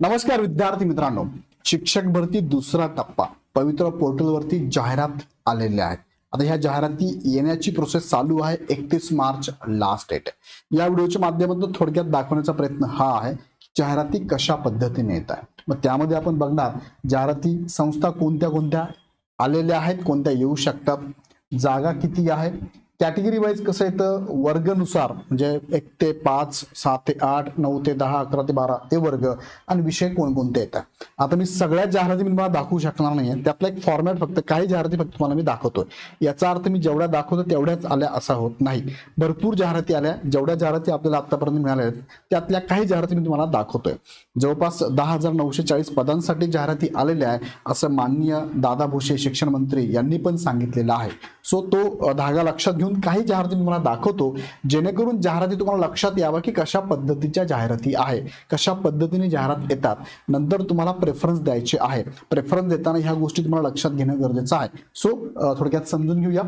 नमस्कार विद्यार्थी मित्रांनो. शिक्षक भरती दुसरा टप्पा. पवित्र पोर्टलवरती जाहिरात आलेल्या आहेत. आता ह्या जाहिराती येण्याची प्रोसेस चालू आहे एकतीस मार्च लास्ट डेट या व्हिडिओच्या माध्यमातून थोडक्यात दाखवण्याचा प्रयत्न हा आहे जाहिराती कशा पद्धतीने येत आहे मग त्यामध्ये आपण बघणार जाहिराती संस्था कोणत्या कोणत्या आलेल्या आहेत कोणत्या येऊ शकतात जागा किती आहे कॅटेगरी वाईज कसं येतं? वर्गनुसार म्हणजे एक ते पाच सात ते आठ नऊ ते दहा अकरा ते बारा ते वर्ग आणि विषय कोणकोणते येतात? आता मी सगळ्या जाहिराती मी तुम्हाला दाखवू शकणार नाही त्यातला एक फॉर्मॅट फक्त काही जाहिराती फक्त तुम्हाला मी दाखवतोय. याचा अर्थ मी जेवढ्या दाखवतो तेवढ्याच आल्या असा होत नाही. भरपूर जाहिराती आल्या. जेवढ्या जाहिराती आपल्याला आतापर्यंत मिळाल्या आहेत त्यातल्या काही जाहिराती मी तुम्हाला दाखवतोय. जवळपास दहा हजार नऊशे चाळीस पदांसाठी जाहिराती आलेल्या आहे असं माननीय दादा भुसे शिक्षण मंत्री यांनी पण सांगितलेलं आहे. सो तो धागा लक्षात घेऊन काही जाहिराती मी तुम्हाला दाखवतो जेणेकरून जाहिराती तुम्हाला लक्षात यावं की कशा पद्धतीच्या जाहिराती आहे कशा पद्धतीने जाहिरात येतात. नंतर तुम्हाला प्रेफरन्स द्यायचे आहे. प्रेफरन्स देताना ह्या गोष्टी तुम्हाला लक्षात घेणं गरजेचं आहे. सो थोडक्यात समजून घेऊया.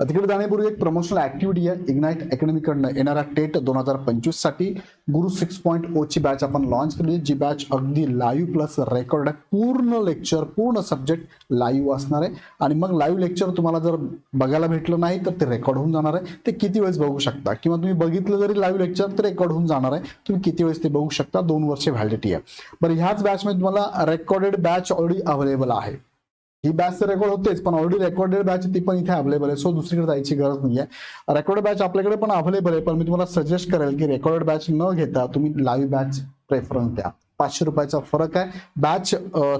तिकडे जाण्यापूर्वी एक प्रमोशनल ऍक्टिव्हिटी आहे इग्नाइट अकॅडमीकडनं येणाऱ्या टेट दोन हजार पंचवीससाठी गुरु सिक्स पॉईंट ओ ची बॅच आपण लॉन्च केली. जी बॅच अगदी लाईव्ह प्लस रेकॉर्ड आहे. पूर्ण लेक्चर पूर्ण सब्जेक्ट लाईव्ह असणार आहे. आणि मग लाईव्ह लेक्चर तुम्हाला जर बघायला भेटलं नाही तर ते रेकॉर्ड होऊन जाणार आहे ते किती वेळेस बघू शकता? किंवा तुम्ही बघितलं जरी लाईव्ह लेक्चर तर रेकॉर्ड होऊन जाणार आहे तुम्ही किती वेळेस ते बघू शकता? दोन वर्ष व्हॅलिडिटी आहे. बरं ह्याच बॅचमध्ये तुम्हाला रेकॉर्डेड बॅच ऑलरेडी अवेलेबल आहे. ही बॅच तर रेकॉर्ड होतेच पण ऑलरेडी रेकॉर्डेड बॅच ती पण इथे अवेलेबल आहे. सो दुसरीकडे जायची गरज नाही आहे रेकॉर्डेड बॅच आपल्याकडे पण अवेलेबल आहे पण मी तुम्हाला सजेस्ट करेल की रेकॉर्डेड बॅच न घेता तुम्ही लाईव्ह बॅच प्रेफरन्स द्या. पाचशे रुपयाचा फरक आहे. बॅच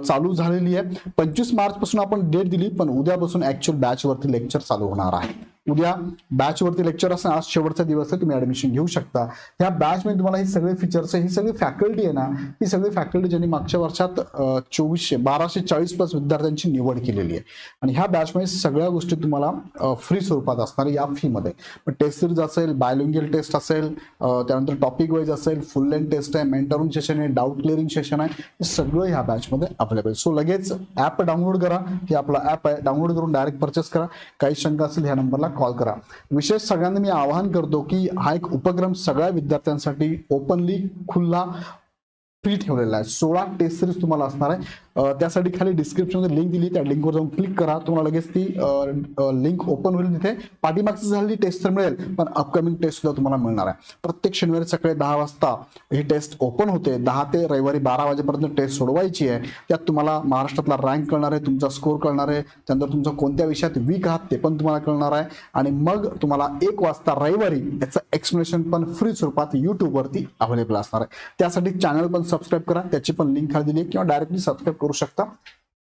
चालू झालेली आहे. पंचवीस मार्च पासून आपण डेट दिली पण उद्यापासून ऍक्च्युअल बॅच वरती लेक्चर चालू होणार आहे. उद्या बॅच वरती लेक्चर असं आज शेवटचा दिवस आहे तुम्ही ऍडमिशन घेऊ शकता. ह्या बॅच मध्ये तुम्हाला हे सगळे फीचर्स आहे ही सगळी फॅकल्टी आहे ना ही सगळी फॅकल्टी ज्यांनी मागच्या वर्षात चोवीसशे बाराशे चाळीस प्लस विद्यार्थ्यांची निवड केलेली आहे. आणि ह्या बॅचमध्ये सगळ्या गोष्टी तुम्हाला फ्री स्वरूपात असणार या फीमध्ये पण टेस्ट सिरीज असेल बायोलिंगियल टेस्ट असेल त्यानंतर टॉपिक वाईज असेल फुल लेंथ टेस्ट आहे मेंटरिंग सेशन आहे डाऊट क्लिअरिंग सेशन आहे हे सगळं ह्या बॅचमध्ये अवेलेबल सो लगेच ॲप डाउनलोड करा. हे आपला ॲप आहे डाउनलोड करून डायरेक्ट परचेस करा. काही शंका असेल ह्या नंबरला कॉल करा. विशेष सगळ्यांना मी आवाहन करतो की हा एक उपक्रम सगळ्या विद्यार्थ्यांसाठी ओपनली खुल्ला फ्री ठेवलेला आहे. सोळा टेस्ट सिरीज तुम्हाला असणार आहे. त्यासाठी खाली डिस्क्रिप्शनमध्ये लिंक दिली. त्या लिंकवर जाऊन क्लिक करा. तुम्हाला लगेच ती लिंक ओपन होईल तिथे. पाठीमागची झालेली टेस्ट तर मिळेल पण अपकमिंग टेस्ट सुद्धा तुम्हाला मिळणार आहे. प्रत्येक शनिवारी सकाळी दहा वाजता ही टेस्ट ओपन होते. दहा ते रविवारी बारा वाजेपर्यंत टेस्ट सोडवायची आहे. त्यात तुम्हाला महाराष्ट्रातला रँक कळणार आहे तुमचा स्कोर कळणार आहे त्यानंतर तुमचं कोणत्या विषयात वीक आहात ते पण तुम्हाला कळणार आहे. आणि मग तुम्हाला एक वाजता रविवारी याचं एक्सप्लेनेशन पण फ्री स्वरूपात युट्यूबवरती अवेलेबल असणार आहे. त्यासाठी चॅनल पण सबस्क्राईब करा. त्याची पण लिंक खाली दिली किंवा डायरेक्टली सबस्क्राईब करू शकता?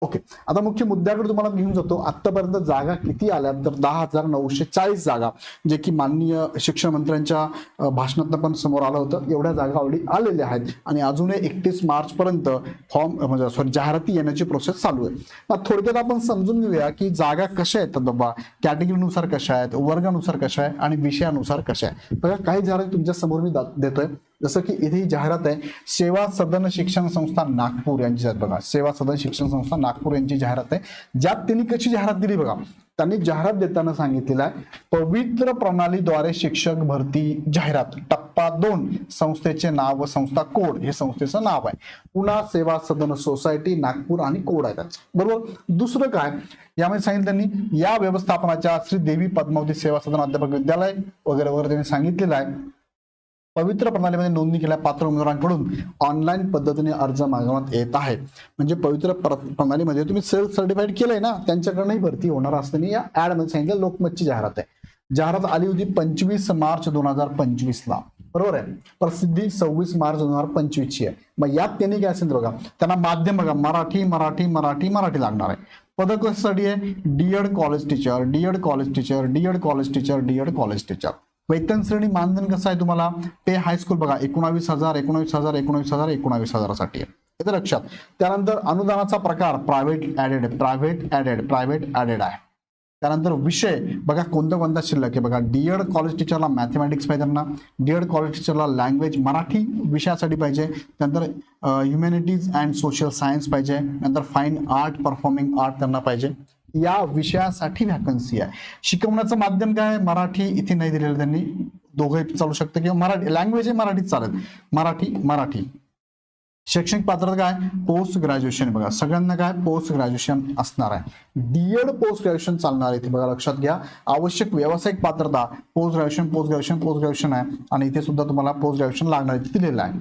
ओके. आता मुख्य मुद्द्याकडे तुम्हाला घेऊन जातो. आतापर्यंत जागा किती आल्या? तर दहा हजार नऊशे चाळीस जागा जे की माननीय शिक्षण मंत्र्यांच्या अ, भाषणातनं पण समोर आलं होतं. एवढ्या जागा ऑलरेडी आलेल्या आहेत. आणि अजूनही एकतीस मार्च पर्यंत फॉर्म म्हणजे सॉरी जाहिराती येण्याची प्रोसेस चालू आहे. मग थोडक्यात आपण समजून घेऊया की जागा कशा आहेत? बाबा कॅटेगरीनुसार कशा आहेत? वर्गानुसार कशा आहे आणि विषयानुसार कशा आहे बघा काही जाहिराती तुमच्यासमोर मी देतोय. जसं की इथे ही जाहिरात आहे सेवा सदन शिक्षण संस्था नागपूर यांची बघा. सेवा सदन शिक्षण संस्था नागपूर यांची जाहिरात आहे. ज्यात त्यांनी कशी जाहिरात दिली बघा. त्यांनी जाहिरात देताना सांगितलेलं आहे पवित्र प्रणालीद्वारे शिक्षक भरती जाहिरात टप्पा दोन संस्थेचे नाव व संस्था कोड हे संस्थेचं नाव आहे. पुन्हा सेवा सदन सोसायटी नागपूर आणि कोड आहे त्याचं. बरोबर? दुसरं काय? यामध्ये सांगितलं त्यांनी या व्यवस्थापनाच्या श्री देवी पद्मावती सेवा सदन अध्यापक विद्यालय वगैरे वगैरे त्यांनी सांगितलेलं आहे. पवित्र प्रणालीमध्ये नोंदणी केल्या पात्र उमेदवारांकडून ऑनलाईन पद्धतीने अर्ज मागवण्यात येत आहे. म्हणजे पवित्र प्रणालीमध्ये तुम्ही सेल्फ सर्टिफाईड केलंय ना त्यांच्याकडनंही भरती होणार असताना या ऍडमध्ये सांगितलं लोकमतची जाहिरात आहे. जाहिरात आली होती पंचवीस मार्च दोन हजार पंचवीस ला बरोबर आहे? प्रसिद्धी सव्वीस मार्च दोन हजार पंचवीस ची आहे. मग यात त्यांनी काय असेल बघा. त्यांना माध्यम बघा. मराठी मराठी मराठी मराठी लागणार आहे. पद कशासाठी आहे? D Ed college teacher D Ed college teacher D Ed college teacher D Ed college teacher वेतन श्रेणी मानधन कसं आहे तुम्हाला? पे हायस्कूल बघा एकोणावीस हजार एकोणावीस हजार एकोणावीस हजार एकोणावीस हजारासाठी आहे. येतं लक्षात. त्यानंतर अनुदानाचा प्रकार private aided private aided private aided आहे. त्यानंतर विषय बघा कोणता कोणता शिल्लक आहे बघा. डीएड कॉलेज टीचरला मॅथमॅटिक्स पाहिजे त्यांना. डीएड कॉलेज टीचरला लँग्वेज मराठी विषयासाठी पाहिजे. त्यानंतर ह्युमॅनिटीज अँड सोशल सायन्स पाहिजे. नंतर फाईन आर्ट परफॉर्मिंग आर्ट त्यांना पाहिजे. या विषयासाठी व्हॅकन्सी आहे. शिकवण्याचं माध्यम काय? आहे? मराठी इथे नाही दिलेलं त्यांनी. दोघंही चालू शकतं किंवा मराठी लँग्वेज आहे मराठीत चालेल मराठी मराठी. शैक्षणिक पात्रता काय? पोस्ट ग्रॅज्युएशन बघा. सगळ्यांना काय? पोस्ट ग्रॅज्युएशन असणार आहे. डीएड पोस्ट ग्रॅज्युएशन चालणार आहे इथे बघा. लक्षात घ्या. आवश्यक व्यावसायिक पात्रता. Post graduation post graduation post graduation आहे. आणि इथे सुद्धा तुम्हाला पोस्ट ग्रॅज्युएशन लागणार आहे. दिलेलं आहे.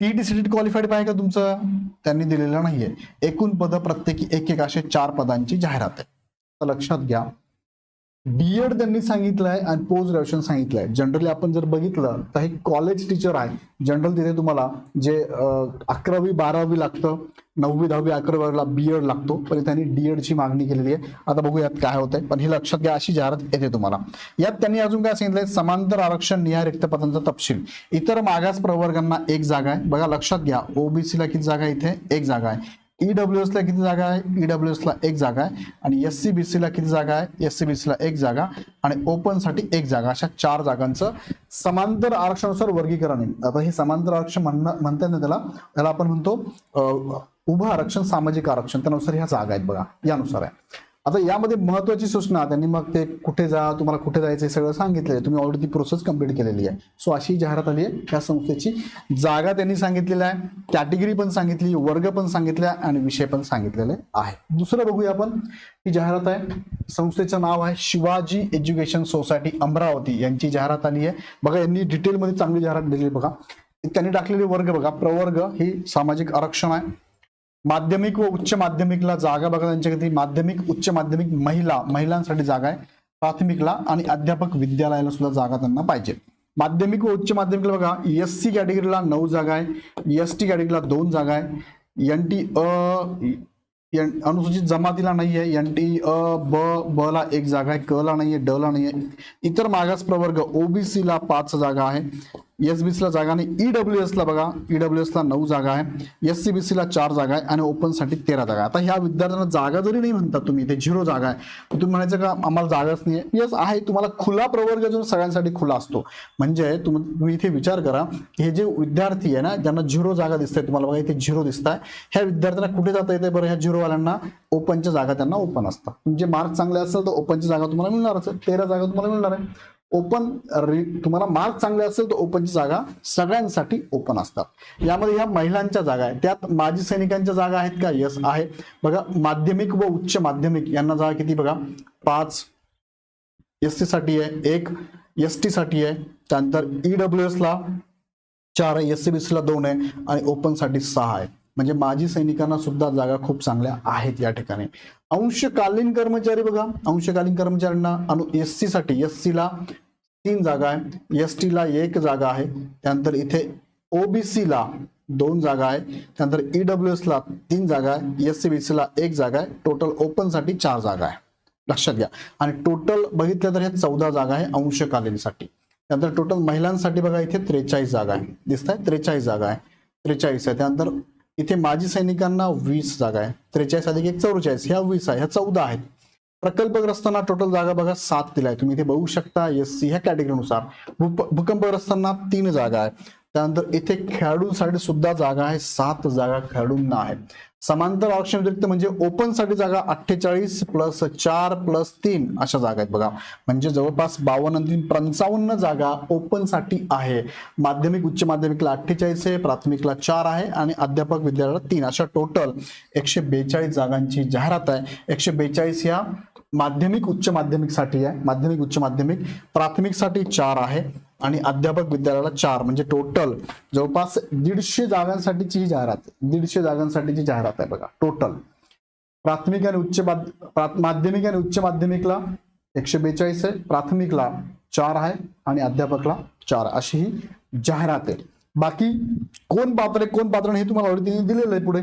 टीईटी सीटी क्वालिफाईड आहे का तुमचं? त्यांनी दिलेलं नाहीये. एकूण पद प्रत्येकी एक एक असे चार पदांची जाहिरात आहे. तर लक्षात घ्या. डीएड त्यांनी सांगितलंय आणि पोस्ट ग्रॅज्युएशन सांगितलंय. जनरली आपण जर बघितलं तर हे कॉलेज टीचर आहे. जनरल तिथे तुम्हाला जे अकरावी बारावी लागतं नववी दहावी अकरावीला बीएड लागतो. पण त्यांनी डीएड ची मागणी केलेली आहे. आता बघूयात काय होतंय. पण हे लक्षात घ्या अशी जाहिरात येते तुम्हाला. यात त्यांनी अजून काय सांगितलंय? समांतर आरक्षण निहाय रिक्त पदांचा तपशील. इतर मागास प्रवर्गांना एक जागा आहे. बघा लक्षात घ्या. ओबीसीला किती जागा इथे? एक जागा आहे. ईडब्ल्यू ला किती जागा आहे? ईडब्ल्यू ला एक जागा आहे. आणि एस सी बी ला किती जागा आहे? एस सी बी ला एक जागा आणि ओपनसाठी एक जागा. अशा चार जागांचं समांतर आरक्षणानुसार वर्गीकरण आहे. आता हे समांतर आरक्षण म्हणणं म्हणता ना त्याला. त्याला आपण म्हणतो उभं आरक्षण सामाजिक आरक्षण. त्यानुसार ह्या जागा आहेत बघा. यानुसार आहे. आता यामध्ये महत्वाची सूचना त्यांनी मग ते कुठे जा तुम्हाला कुठे जायचं हे सगळं सांगितलंय. तुम्ही ऑलरेडी ती प्रोसेस कंप्लीट केलेली आहे. सो अशी जाहिरात आली आहे. त्या संस्थेची जागा त्यांनी सांगितलेली आहे. कॅटेगरी पण सांगितली वर्ग पण सांगितला आणि विषय पण सांगितलेले आहे. दुसरं बघूया आपण. ही जाहिरात आहे. संस्थेचं नाव आहे शिवाजी एज्युकेशन सोसायटी अमरावती. यांची जाहिरात आली आहे. बघा यांनी डिटेलमध्ये चांगली जाहिरात दिली बघा. त्यांनी टाकलेले वर्ग बघा. प्रवर्ग ही सामाजिक आरक्षण आहे. माध्यमिक व उच्च माध्यमिकला जागा बघा त्यांच्याकडे माध्यमिक उच्च माध्यमिक महिला महिलांसाठी जागा आहे. प्राथमिकला आणि अध्यापक विद्यालयाला सुद्धा जागा त्यांना पाहिजे. माध्यमिक व उच्च माध्यमिकला बघा एस सी कॅटेगरीला नऊ जागा आहे. एस टी कॅटेगरीला दोन जागा आहे. एन टी अ अनुसूचित जमातीला नाही आहे. एन टी अ ब ब ला एक जागा आहे. क ला नाही आहे. ड ला नाही आहे. इतर मागास प्रवर्ग ओबीसीला पाच जागा आहे. एस बी सीला जागा नाही ईडब्ल्यू डब्ल्यू एसला बघा. ईडब्ल्यू डब्ल्यू एसला नऊ जागा आहे. एस सी बी सीला चार जागा आहे आणि ओपनसाठी तेरा जागा आहे. आता ह्या विद्यार्थ्यांना जागा जरी नाही म्हणतात तुम्ही ते झिरो जागा आहे. तर तुम्ही म्हणायचं का आम्हाला जागाच नाही आहे येस आहे. तुम्हाला खुला प्रवर्ग जो सगळ्यांसाठी खुला असतो. म्हणजे तुम्ही इथे विचार करा हे जे विद्यार्थी आहे ना ज्यांना झिरो जागा दिसते तुम्हाला बघा इथे झिरो दिसत आहे ह्या विद्यार्थ्यांना कुठे जाता येते बरं? ह्या झिरोवाल्यांना ओपनच्या जागा त्यांना ओपन असतात. म्हणजे तुमचे मार्क चांगले असेल तर ओपनची जागा तुम्हाला मिळणारच आहे. तेरा जागा तुम्हाला मिळणार आहे. ओपन तुम्हाला मार्क चांगले असेल तर ओपनची जागा सगळ्यांसाठी ओपन असतात. यामध्ये ह्या महिलांच्या जागा आहेत. त्यात माजी सैनिकांच्या जागा आहेत का? यस आहे बघा माध्यमिक व उच्च माध्यमिक यांना जागा किती बघा? पाच. एस टी साठी आहे एक. एस टी साठी आहे. त्यानंतर ईडब्ल्यू एस ला चार आहे. एस सी बी ला दोन आहे. आणि ओपनसाठी सहा आहे. म्हणजे माजी सैनिकांना सुद्धा जागा खूप चांगल्या आहेत या ठिकाणी. अंशकालीन कर्मचारी बघा. अंशकालीन कर्मचाऱ्यांना अनु एस सी साठी एस सी ला तीन जागा आहे. एस टी ला एक जागा आहे. त्यानंतर इथे ओबीसी ला दोन जागा आहे. त्यानंतर ईडब्ल्यू एसला तीन जागा आहे. एस सी बी ला एक जागा आहे. टोटल ओपनसाठी चार जागा आहे. लक्षात घ्या. आणि टोटल बघितलं तर हे चौदा जागा आहे अंशकालीनसाठी. त्यानंतर टोटल महिलांसाठी बघा इथे त्रेचाळीस जागा आहे. दिसत आहे त्रेचाळीस जागा आहे. त्रेचाळीस आहे. त्यानंतर इथे माजी सैनिकांना वीस जागा आहे. त्रेचाळीस अधिक एक चौवेचाळीस. ह्या वीस आहे. ह्या चौदा आहेत. प्रकल्पग्रस्तांना टोटल जागा बघा सात दिलाय. तुम्ही इथे बघू शकता एस सी ह्या कॅटेगरीनुसार भूप- भूकंपग्रस्तांना तीन जागा आहे. त्यानंतर इथे खेळाडूंसाठी सुद्धा जागा आहे सात जागा खेळाडूंना आहे. समांतर आरक्षण व्यतिरिक्त म्हणजे ओपनसाठी जागा अठ्ठेचाळीस प्लस चार प्लस तीन अशा जागा आहेत बघा. म्हणजे जवळपास बावन्न तीन पंचावन्न जागा ओपनसाठी आहे. माध्यमिक उच्च माध्यमिकला अठ्ठेचाळीस आहे प्राथमिकला चार आहे आणि अध्यापक विद्यालयाला तीन. अशा टोटल एकशे बेचाळीस जागांची जाहिरात आहे. एकशे बेचाळीस ह्या माध्यमिक उच्च माध्यमिकसाठी आहे. माध्यमिक उच्च माध्यमिक प्राथमिकसाठी चार आहे. आणि अध्यापक विद्यालयाला चार म्हणजे टोटल जवळपास दीडशे जागांसाठीची ही जाहिरात दीडशे जागांसाठीची जाहिरात आहे बघा टोटल प्राथमिक आणि उच्च प्रा- माध्यमिक आणि उच्च माध्यमिकला एकशे बेचाळीस आहे प्राथमिकला चार आहे आणि अध्यापकला चार अशी ही जाहिरात आहे. बाकी कोण पात्र आहे कोण पात्र हे तुम्हाला ऑलरेडी दिलेलं आहे पुढे.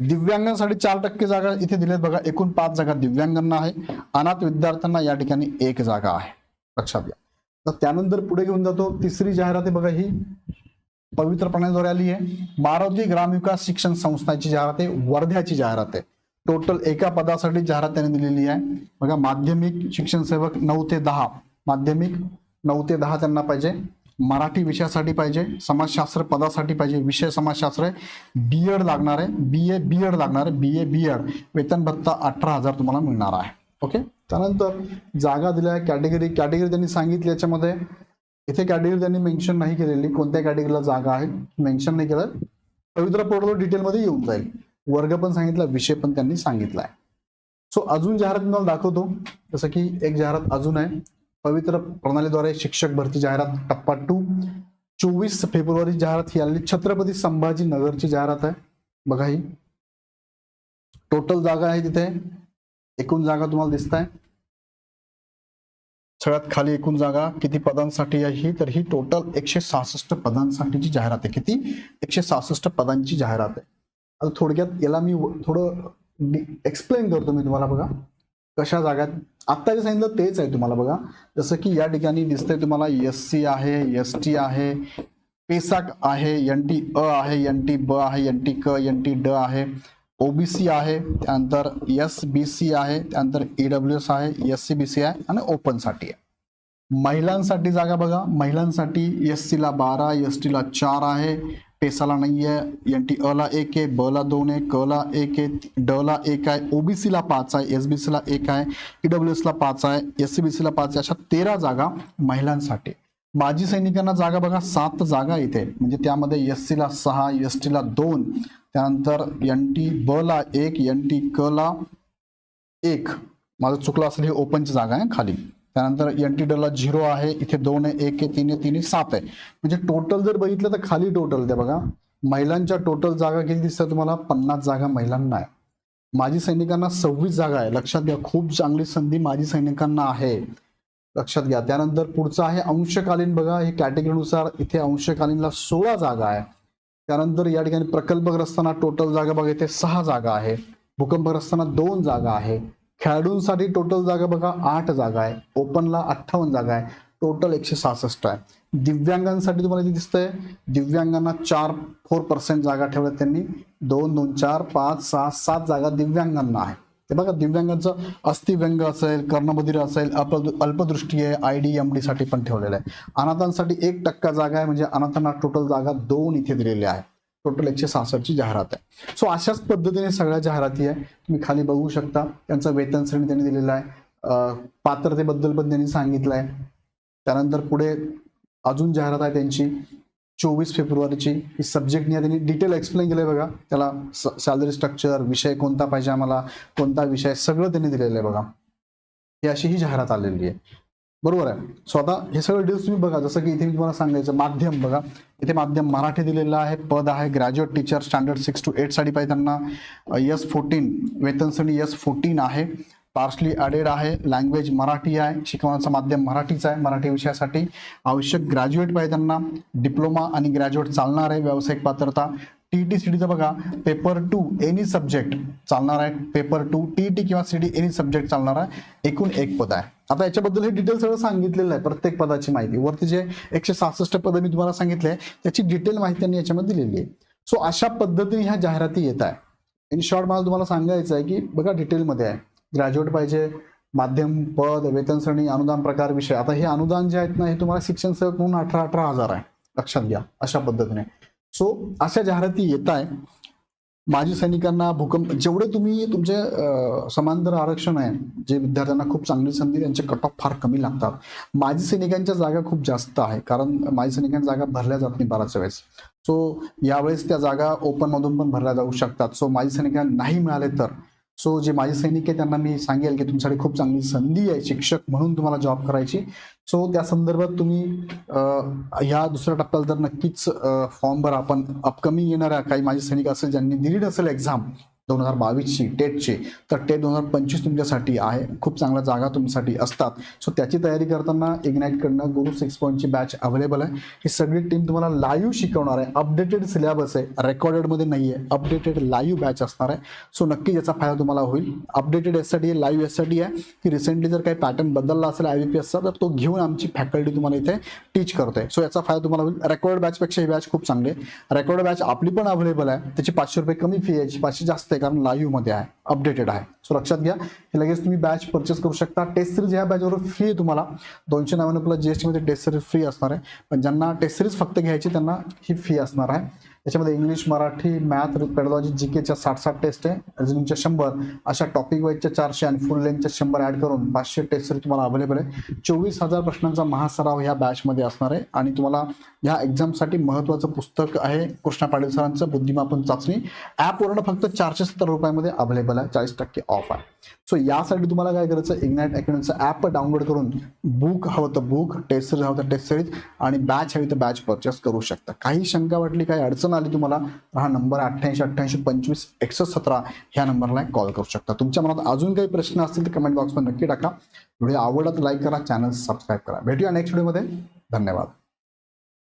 दिव्यांगांसाठी चार टक्के जागा इथे दिलेत बघा एकूण पाच जागा दिव्यांगांना आहे. अनाथ विद्यार्थ्यांना या ठिकाणी एक जागा आहे. लक्षात घ्या. तर त्यानंतर पुढे घेऊन जातो. तिसरी जाहिरात आहे बघा ही. पवित्र प्राण्याद्वारे आली आहे. मारुती ग्रामविकास शिक्षण संस्थाची जाहिरात आहे. वर्ध्याची जाहिरात आहे. टोटल एका पदासाठी जाहिरात त्यांनी दिलेली आहे. बघा माध्यमिक शिक्षण सेवक नऊ ते दहा. माध्यमिक नऊ ते दहा त्यांना पाहिजे. मराठी विषयासाठी पाहिजे. समाजशास्त्र पदासाठी पाहिजे. विषय समाजशास्त्र आहे. बी एड लागणार आहे. बी ए बी एड लागणार आहे. बी ए बी एड वेतन भत्ता अठरा हजार तुम्हाला मिळणार आहे. ओके त्यानंतर जागा दिल्या कॅटेगरी कॅटेगरी त्यांनी सांगितली याच्यामध्ये. इथे कॅटेगरी त्यांनी मेन्शन नाही केलेली कोणत्या कॅटेगरीला जागा आहे मेन्शन नाही केलं. पवित्र पोर्टल डिटेलमध्ये येऊन जाईल. वर्ग पण सांगितला विषय पण त्यांनी सांगितलाय. सो अजून जाहिरात मी तुम्हाला दाखवतो. जसं की एक जाहिरात अजून आहे. पवित्र प्रणालीद्वारे शिक्षक भरती जाहिरात टप्पा टू चोवीस फेब्रुवारी जाहिरात ही आलेली. छत्रपती संभाजी नगरची जाहिरात आहे. बघा ही. टोटल जागा आहे तिथे. एकूण जागा तुम्हाला दिसत आहे. सगळ्यात खाली एकूण जागा किती पदांसाठी आहे ही? तर ही टोटल एकशे सहासष्ट पदांसाठीची जाहिरात आहे. किती? एकशे सहासष्ट पदांची जाहिरात आहे. आता थोडक्यात याला मी थोडं एक्सप्लेन करतो मी तुम्हाला बघा. कशा जागात आत्ता जे सांगितलं तेच आहे तुम्हाला बघा. जसं की या ठिकाणी दिसतंय तुम्हाला एस सी आहे एस टी आहे पेसाक आहे एन टी अ आहे एन टी ब आहे एन टी क एन टी ड आहे. ओबीसी आहे त्यानंतर एस बी सी आहे त्यानंतर ईडब्ल्यू एस आहे एस सी बी सी आहे आणि ओपनसाठी आहे. महिलांसाठी जागा बघा. महिलांसाठी एस सीला बारा एस टीला चार आहे. पेसाला नाही आहे एन टी अला एक आहे बला दोन आहे क ला एक आहे ड ला एक आहे ओबीसीला पाच आहे एस बी सीला एक आहे ईडब्ल्यू एसला पाच आहे एस सी बी सीला पाच आहे. अशा तेरा जागा महिलांसाठी. माजी सैनिकांना जागा बघा सात जागा इथे. म्हणजे त्यामध्ये एस सीला सहा एस टीला दोन त्यानंतर एन टी ब ला एक एन टी क ला एक. माझं चुकलं असेल ही ओपनची जागा आहे खाली. त्यानंतर एन टी डला झिरो आहे इथे दोन आहे एक आहे तीन आहे तीन आहे सात आहे. म्हणजे टोटल जर बघितलं तर खाली टोटल ते बघा. महिलांच्या टोटल जागा किती दिसतात तुम्हाला पन्नास जागा महिलांना आहे. माजी सैनिकांना सव्वीस जागा आहे. लक्षात घ्या खूप चांगली संधी माजी सैनिकांना आहे. लक्षात घ्या. त्यानंतर पुढचं आहे अंशकालीन. बघा हे कॅटेगरीनुसार इथे अंशकालीनला सोळा जागा आहे. त्यानंतर या ठिकाणी प्रकल्पग्रस्तांना टोटल जागा बघा इथे सहा जागा आहे. भूकंपग्रस्तांना दोन जागा आहे. खेळाडूंसाठी टोटल जागा बघा आठ जागा आहे. ओपनला अठ्ठावन्न जागा आहे. टोटल एकशे सहासष्ट आहे. दिव्यांगांसाठी तुम्हाला इथे दिसतंय? दिव्यांगांना चार फोर पर्सेंट जागा ठेवल्या त्यांनी. दोन दोन चार पाच सहा सात जागा दिव्यांगांना आहे. ते बघा दिव्यांगांचं अस्थिव्यंग असेल कर्णबधीर असेल अल्प अल्पदृष्टी आहे आय डी एम डी साठी पण ठेवलेलं आहे. अनाथांसाठी एक टक्का जागा आहे म्हणजे अनाथांना टोटल जागा दोन इथे दिलेल्या आहे. टोटल एकशे सहासष्टची जाहिरात आहे. सो अशाच पद्धतीने सगळ्या जाहिराती आहे. तुम्ही खाली बघू शकता. त्यांचं वेतन श्रेणी त्यांनी दिलेलं आहे. पात्रतेबद्दल पण त्यांनी सांगितलं आहे. त्यानंतर पुढे अजून जाहिरात आहे त्यांची. चोवीस फेब्रुवारीची ही सब्जेक्ट त्यांनी डिटेल एक्सप्लेन केलंय बघा. त्याला सॅलरी स्ट्रक्चर विषय कोणता पाहिजे आम्हाला कोणता विषय सगळं त्यांनी दिलेलं आहे बघा. ही अशी ही जाहिरात आलेली आहे. बरोबर आहे? सो आता हे सगळं डिटेल्स तुम्ही बघा. जसं की इथे मी तुम्हाला सांगायचं माध्यम बघा. इथे माध्यम मराठी दिलेलं आहे पद आहे graduate teacher standard six to एटसाठी पाहिजे त्यांना. यस फोर्टीन वेतन यस फोर्टीन आहे. पार्सली अडेड आहे लँग्वेज मराठी आहे शिकवण्याचं माध्यम मराठीचं आहे. मराठी विषयासाठी आवश्यक ग्रॅज्युएट पाहिजे त्यांना. डिप्लोमा आणि ग्रॅज्युएट चालणार आहे व्यावसायिक पात्रता. टी टी सी डीचं बघा पेपर टू एनी सब्जेक्ट चालणार आहे. पेपर टू टी टी किंवा सी डी एनी सब्जेक्ट चालणार आहे. एकूण एक पद आहे. आता याच्याबद्दल हे डिटेल सगळं सांगितलेलं आहे प्रत्येक पदाची माहिती. वरती जे एकशे सहासष्ट पद मी तुम्हाला सांगितले त्याची डिटेल माहिती त्यांनी याच्यामध्ये दिलेली आहे. सो अशा पद्धतीने ह्या जाहिराती येत आहे. इन शॉर्ट मला तुम्हाला सांगायचं आहे की बघा डिटेलमध्ये आहे. ग्रॅज्युएट पाहिजे माध्यम पद वेतन श्रेणी अनुदान प्रकार विषय. आता हे अनुदान जे आहेत ना हे तुम्हाला शिक्षण सेवक म्हणून अठरा अठरा हजार आहे. लक्षात घ्या अशा पद्धतीने. सो अशा जाहिराती येत आहे माजी सैनिकांना भूकंप जेवढे तुम्ही तुमचे समांतर आरक्षण आहे जे विद्यार्थ्यांना खूप चांगली संधी त्यांचे कट ऑफ फार कमी लागतात. माजी सैनिकांच्या जागा खूप जास्त आहे कारण माजी सैनिकांच्या जागा भरल्या जात नाही बराच वेळेस. सो यावेळेस त्या जागा ओपन मधून पण भरल्या जाऊ शकतात. सो माजी सैनिकांना नाही मिळाले तर सो जे माझे सैनिक आहे त्यांना मी सांगेल की तुमच्याकडे खूप चांगली संधी आहे शिक्षक म्हणून तुम्हाला जॉब करायची. सो त्या संदर्भात तुम्ही ह्या दुसऱ्या टप्प्याला तर नक्कीच फॉर्म भरा. आपण अपकमिंग येणाऱ्या काही माझे सैनिक असेल ज्यांनी दिली नसेल एक्झाम दोन हजार बावीसची टेटची तर टेट दोन हजार पंचवीस तुमच्यासाठी आहे. खूप चांगल्या जागा तुमच्यासाठी असतात. सो त्याची तयारी करताना इग्नाईटकडनं गुरु सिक्स पॉईंटची बॅच अवेलेबल आहे. ही सगळी टीम तुम्हाला लाईव्ह शिकवणार आहे. अपडेटेड सिलेबस आहे. रेकॉर्डेडमध्ये नाही आहे अपडेटेड लाईव्ह बॅच असणार आहे. सो नक्की याचा फायदा तुम्हाला होईल. अपडेटेड यासाठी आहे लाईव्ह यासाठी आहे. की रिसेंटली जर काही पॅटर्न बदलला असेल आय बी पी एसचा तर तो घेऊन आमची फॅकल्टी तुम्हाला इथे टीच करते सो याचा फायदा तुम्हाला होईल. रेकॉर्ड बॅचपेक्षा ही बॅच खूप चांगली आहे. रेकॉर्ड बॅच आपली पण अवेलेबल आहे. त्याची पाचशे रुपये कमी फी आहे. पाचशे जास्त आहे कारण लाईव्हमध्ये आहे अपडेटेड आहे. सो लक्षात घ्या हे लगेच तुम्ही बॅच परचेस करू शकता. टेस्ट सिरीज ह्या बॅचवर फ्री आहे तुम्हाला. दोनशे नव्याण्णव प्लस जीएसटीमध्ये टेस्ट सिरीज फ्री असणार आहे. पण ज्यांना टेस्ट सिरीज फक्त घ्यायची त्यांना ही फी असणार आहे. याच्यामध्ये English Marathi math pedagogy G केच्या साठ साठ टेस्ट आहे. रिझनिंगच्या शंभर. अशा टॉपिक वाईजच्या चारशे आणि फुल लेंथच्या शंभर ऍड करून पाचशे टेस्ट तरी तुम्हाला अवेलेबल आहे. चोवीस हजार प्रश्नांचा महासराव ह्या बॅचमध्ये असणार आहे. आणि तुम्हाला ह्या एक्झामसाठी महत्त्वाचं पुस्तक आहे कृष्णा पाटील सरांचं बुद्धिमापन चाचणी. ॲपवरनं फक्त चारशे सत्तर रुपयामध्ये अवेलेबल आहे. चाळीस टक्के ऑफ आहे. सो यासाठी तुम्हाला काय करायचं? इग्नाइट अकॅडमीचं ॲप डाउनलोड करून बुक हवं तर बुक टेस्ट सिरीज हवं तर टेस्ट सिरीज आणि बॅच हवी तर बॅच परचेस करू शकता. काही शंका वाटली काही अडचण आली तुम्हाला तर हा नंबर अठ्ठ्याऐंशी अठ्ठ्याऐंशी पंचवीस एकसष्ट सतरा ह्या नंबरला कॉल करू शकता. तुमच्या मनात अजून काही प्रश्न असतील तर कमेंट बॉक्समध्ये नक्की टाका. व्हिडिओ आवडला तर लाईक करा चॅनल सबस्क्राईब करा. भेटूया नेक्स्ट व्हिडिओमध्ये धन्यवाद.